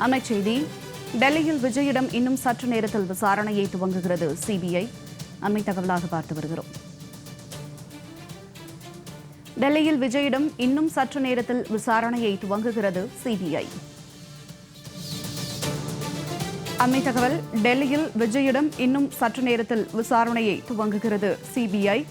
அமைச்செய்தி டெல்லியில் விஜயிடம் இன்னும் சற்று நேரத்தில் விசாரணையை துவங்குகிறது சிபிஐ. அண்மை தகவலாக பார்த்து வருகிறோம். டெல்லியில் விஜயிடம் இன்னும் சற்று நேரத்தில் விசாரணையை துவங்குகிறது சிபிஐ. அண்மை தகவல் டெல்லியில் விஜயிடம் இன்னும் சற்று நேரத்தில் விசாரணையை துவங்குகிறது சிபிஐ.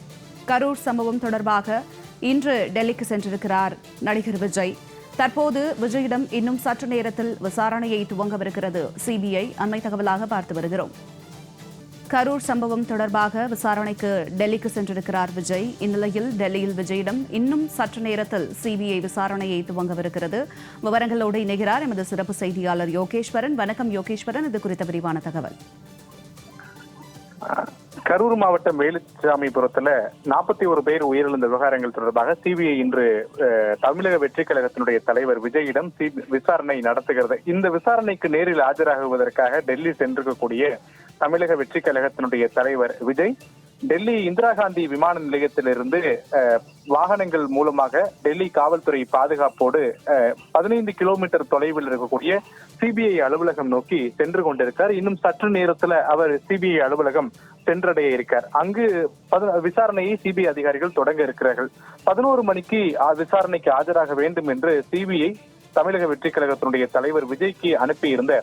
கரூர் சம்பவம் தொடர்பாக இன்று டெல்லிக்கு சென்றிருக்கிறார் நடிகர் விஜய். தற்போது விஜயிடம் இன்னும் சற்று நேரத்தில் விசாரணையை துவங்கவிருக்கிறது. சிபிஐ அண்மை தகவலாக பார்த்து வருகிறோம். கரூர் சம்பவம் தொடர்பாக விசாரணைக்கு டெல்லிக்கு சென்றிருக்கிறார் விஜய். இந்நிலையில் டெல்லியில் விஜயிடம் இன்னும் சற்று நேரத்தில் சிபிஐ விசாரணையை துவங்கவிருக்கிறது. விவரங்களோடு இணைகிறார் எமது சிறப்பு செய்தியாளர் யோகேஸ்வரன். வணக்கம் யோகேஸ்வரன். இது குறித்த விரிவான தகவல். கரூர் மாவட்டம் வேலுச்சாமிபுரத்துல நாற்பத்தி ஒரு பேர் உயிரிழந்த விவகாரங்கள் தொடர்பாக சிபிஐ இன்று தமிழக வெற்றிக் கழகத்தினுடைய தலைவர் விஜயிடம் விசாரணை நடத்துகிறது. இந்த விசாரணைக்கு நேரில் ஆஜராகுவதற்காக டெல்லி சென்றிருக்கக்கூடிய தமிழக வெற்றிக் கழகத்தினுடைய தலைவர் விஜய் டெல்லி இந்திரா காந்தி விமான நிலையத்திலிருந்து வாகனங்கள் மூலமாக டெல்லி காவல்துறை பாதுகாப்போடு பதினைந்து கிலோமீட்டர் தொலைவில் இருக்கக்கூடிய சிபிஐ அலுவலகம் நோக்கி சென்று கொண்டிருக்கார். இன்னும் சற்று நேரத்துல அவர் சிபிஐ அலுவலகம் சென்றடைய இருக்கார். அங்கு விசாரணையை சிபிஐ அதிகாரிகள் தொடங்க இருக்கிறார்கள். பதினோரு மணிக்கு விசாரணைக்கு ஆஜராக வேண்டும் என்று சிபிஐ தமிழக வெற்றிக் கழகத்தினுடைய தலைவர் விஜய்க்கு அனுப்பியிருந்த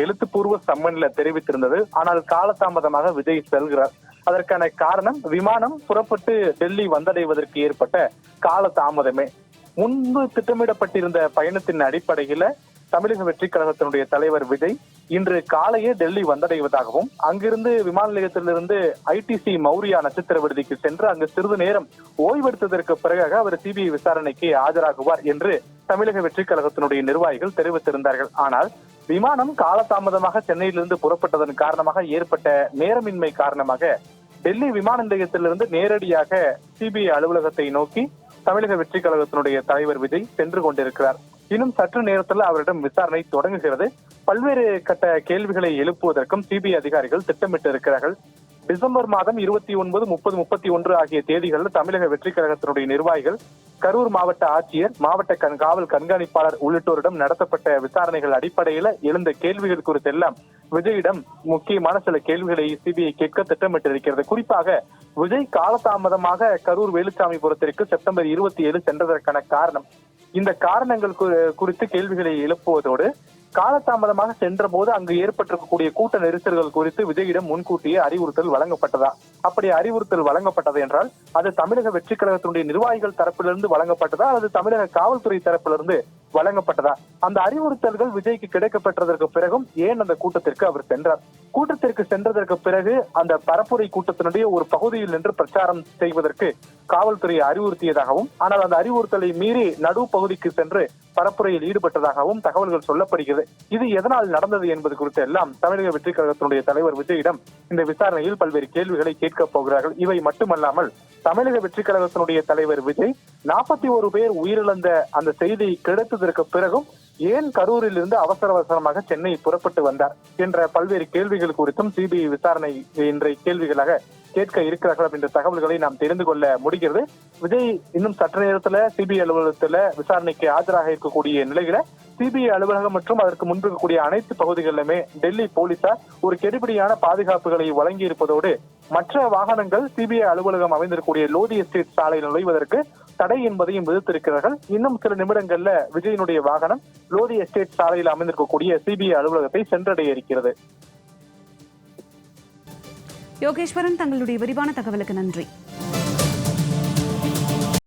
எழுத்துப்பூர்வ சம்மன்ல தெரிவித்திருந்தது. ஆனால் காலதாமதமாக விஜய் செல்கிறார். அதற்கான காரணம் விமானம் புறப்பட்டு டெல்லி வந்தடைவதற்கு ஏற்பட்ட கால தாமதமே. முன்பு திட்டமிடப்பட்டிருந்த பயணத்தின் அடிப்படையில தமிழக வெற்றி கழகத்தினுடைய தலைவர் விஜய் இன்று காலையே டெல்லி வந்தடைவதாகவும் அங்கிருந்து விமான நிலையத்திலிருந்து ஐடிசி மௌரியா நட்சத்திர விடுதிக்கு சென்று அங்கு சிறிது நேரம் ஓய்வெடுத்ததற்கு பிறகாக அவர் சிபிஐ விசாரணைக்கு ஆஜராகுவார் என்று தமிழக வெற்றி கழகத்தினுடைய நிர்வாகிகள் தெரிவித்திருந்தார்கள். ஆனால் விமானம் காலதாமதமாக சென்னையிலிருந்து புறப்பட்டதன் காரணமாக ஏற்பட்ட நேரமின்மை காரணமாக டெல்லி விமான நிலையத்திலிருந்து நேரடியாக சிபிஐ அலுவலகத்தை நோக்கி தமிழக வெற்றிக் கழகத்தினுடைய தலைவர் விஜய் சென்று கொண்டிருக்கிறார். இன்னும் சற்று நேரத்தில் அவரிடம் விசாரணை தொடங்குகிறது. பல்வேறு கட்ட கேள்விகளை எழுப்புவதற்கும் சிபிஐ அதிகாரிகள் திட்டமிட்டு இருக்கிறார்கள் டிசம்பர் மாதம் இருபத்தி ஒன்பது முப்பது முப்பத்தி ஒன்று ஆகிய தேதிகளில் தமிழக வெற்றிக் கழகத்தினுடைய நிர்வாகிகள் கரூர் மாவட்ட ஆட்சியர் மாவட்ட கண் காவல் கண்காணிப்பாளர் உள்ளிட்டோரிடம் நடத்தப்பட்ட விசாரணைகள் அடிப்படையில எழுந்த கேள்விகள் குறித்தெல்லாம் விஜயிடம் முக்கியமான சில கேள்விகளை சிபிஐ கேட்க திட்டமிட்டிருக்கிறது. குறிப்பாக விஜய் காலதாமதமாக கரூர் வேலுச்சாமிபுரத்திற்கு செப்டம்பர் இருபத்தி ஏழு சென்றதற்கான காரணம். இந்த காரணங்கள் குறித்து கேள்விகளை எழுப்புவதோடு காலதாமதமாக சென்ற போது அங்கு ஏற்பட்டிருக்கக்கூடிய கூட்ட நெரிசல்கள் குறித்து விஜயிடம் முன்கூட்டியே அறிவுறுத்தல் வழங்கப்பட்டதா? அப்படி அறிவுறுத்தல் வழங்கப்பட்டது என்றால் அது தமிழக வெற்றிக் கழகத்தினுடைய நிர்வாகிகள் தரப்பிலிருந்து வழங்கப்பட்டதா? அல்லது தமிழக காவல்துறை தரப்பிலிருந்து வழங்கப்பட்டதா? அந்த அறிவுறுத்தல்கள் விஜய்க்கு கிடைக்கப்பெற்றதற்கு பிறகும் ஏன் அந்த கூட்டத்திற்கு அவர் சென்றார்? கூட்டத்திற்கு சென்றதற்கு பிறகு அந்த பரப்புரை கூட்டத்தினுடைய ஒரு பகுதியில் நின்று பிரச்சாரம் செய்வதற்கு காவல்துறையை அறிவுறுத்தியதாகவும் ஆனால் அந்த அறிவுறுத்தலை மீறி நடு பகுதிக்கு சென்று பரப்புரையில் ஈடுபட்டதாகவும் தகவல்கள் சொல்லப்படுகிறது. இது எதனால் நடந்தது என்பது குறித்து எல்லாம் தமிழக வெற்றி கழகத்தினுடைய தலைவர் விஜயிடம் இந்த விசாரணையில் பல்வேறு கேள்விகளை கேட்கப் போகிறார்கள். இவை மட்டுமல்லாமல் தமிழக வெற்றிக் கழகத்தினுடைய தலைவர் விஜய் நாற்பத்தி ஒரு பேர் உயிரிழந்த அந்த செய்தி கிடைத்ததற்கு பிறகும் ஏன் கரூரில் இருந்து அவசர அவசரமாக சென்னை புறப்பட்டு வந்தார்? என்ற பல்வேறு கேள்விகள் குறித்தும் சிபிஐ விசாரணை இன்றைய கேள்விகளாக கேட்க இருக்கிறார்கள் என்ற தகவல்களை நாம் தெரிந்து கொள்ள முடிகிறது. விஜய் இன்னும் சற்று நேரத்துல சிபிஐ அலுவலகத்துல விசாரணைக்கு ஆஜராக இருக்கக்கூடிய நிலையில சிபிஐ அலுவலகம் மற்றும் அதற்கு முன்பு இருக்கக்கூடிய அனைத்து பகுதிகளிலுமே டெல்லி போலீசார் ஒரு கெடுபிடியான பாதுகாப்புகளை வழங்கி இருப்பதோடு மற்ற வாகனங்கள் சிபிஐ அலுவலகம் அமைந்திருக்கக்கூடிய லோதி எஸ்டேட் சாலையில் நுழைவதற்கு தடை என்பதையும் விதித்திருக்கிறார்கள். இன்னும் சில நிமிடங்கள்ல விஜயனுடைய வாகனம் லோதி எஸ்டேட் சாலையில் அமைந்திருக்கக்கூடிய சிபிஐ அலுவலகத்தை சென்றடைய இருக்கிறது யோகேஸ்வரன் தங்களுடைய விரிவான தகவலுக்கு நன்றி.